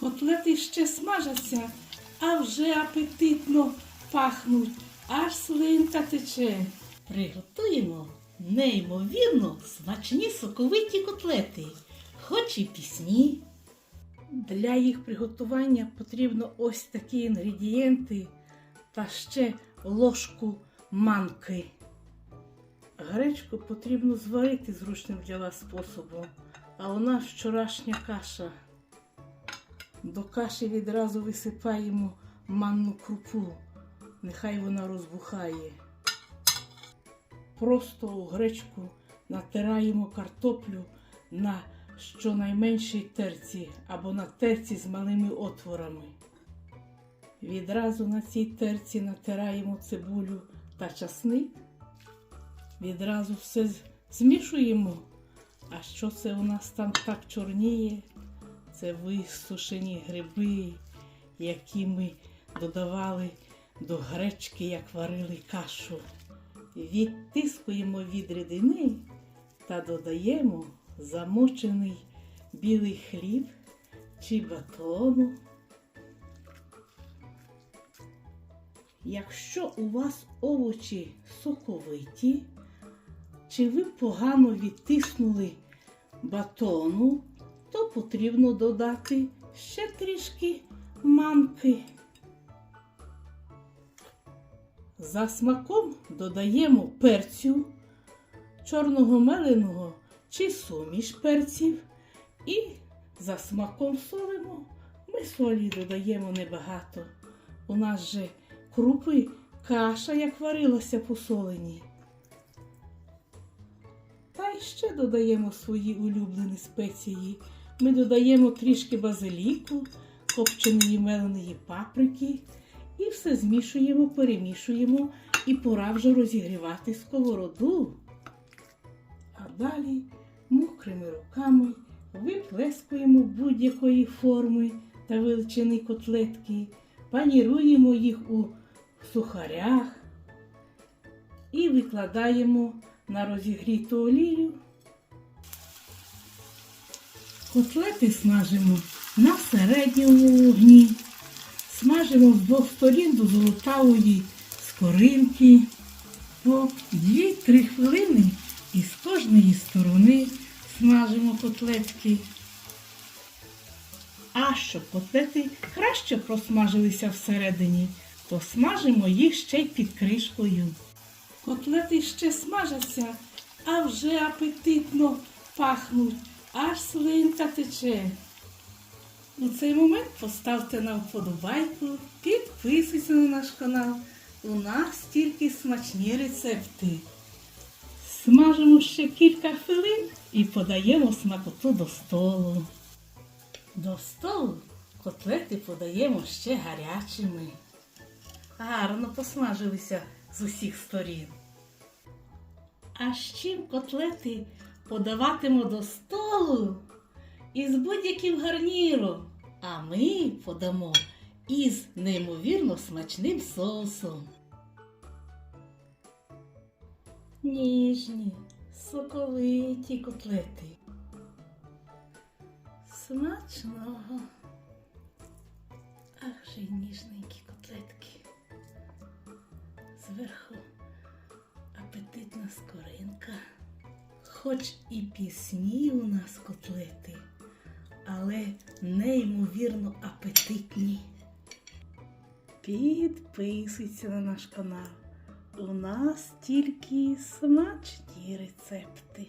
Котлети ще смажаться, а вже апетитно пахнуть, аж слинка тече. Приготуємо неймовірно смачні соковиті котлети, хоч і пісні. Для їх приготування потрібно ось такі інгредієнти та ще ложку манки. Гречку потрібно зварити зручним для вас способом, а у нас вчорашня каша. До каші відразу висипаємо манну крупу, нехай вона розбухає. Просто у гречку натираємо картоплю на щонайменшій терці або на терці з малими отворами. Відразу на цій терці натираємо цибулю та часник. Відразу все змішуємо. А що це у нас там так чорніє? Це висушені гриби, які ми додавали до гречки, як варили кашу. Відтискуємо від рідини та додаємо замочений білий хліб чи батону. Якщо у вас овочі соковиті, чи ви погано відтиснули батону, то потрібно додати ще трішки манки. За смаком додаємо перцю, чорного меленого чи суміш перців. І за смаком солимо. Ми солі додаємо небагато. У нас же крупи каша, як варилася посолені. Та й ще додаємо свої улюблені спеції. Ми додаємо трішки базиліку, копченої меленої паприки. І все змішуємо, перемішуємо і пора вже розігрівати сковороду. А далі мокрими руками виплескуємо будь-якої форми та величини котлетки, паніруємо їх у сухарях і викладаємо на розігріту олію. Котлети смажимо на середньому вогні. Смажимо з двох сторін до золотавої скоринки по 2-3 хвилини і з кожної сторони смажимо котлетки. А щоб котлети краще просмажилися всередині, то смажимо їх ще й під кришкою. Котлети ще смажаться, а вже апетитно пахнуть, аж слинка тече. У цей момент поставте нам вподобайку, підписуйтесь на наш канал. У нас тільки смачні рецепти. Смажимо ще кілька хвилин і подаємо смакоту до столу. До столу котлети подаємо ще гарячими. Гарно посмажилися з усіх сторін. А з чим котлети подаватимо до столу? із будь-яким гарніром, а ми подамо із неймовірно смачним соусом. Ніжні, соковиті котлети. Смачного. Ах же й ніжненькі котлетки. Зверху апетитна скоринка. Хоч і пісні у нас котлети, але неймовірно апетитні. Підписуйся на наш канал. У нас тільки смачні рецепти.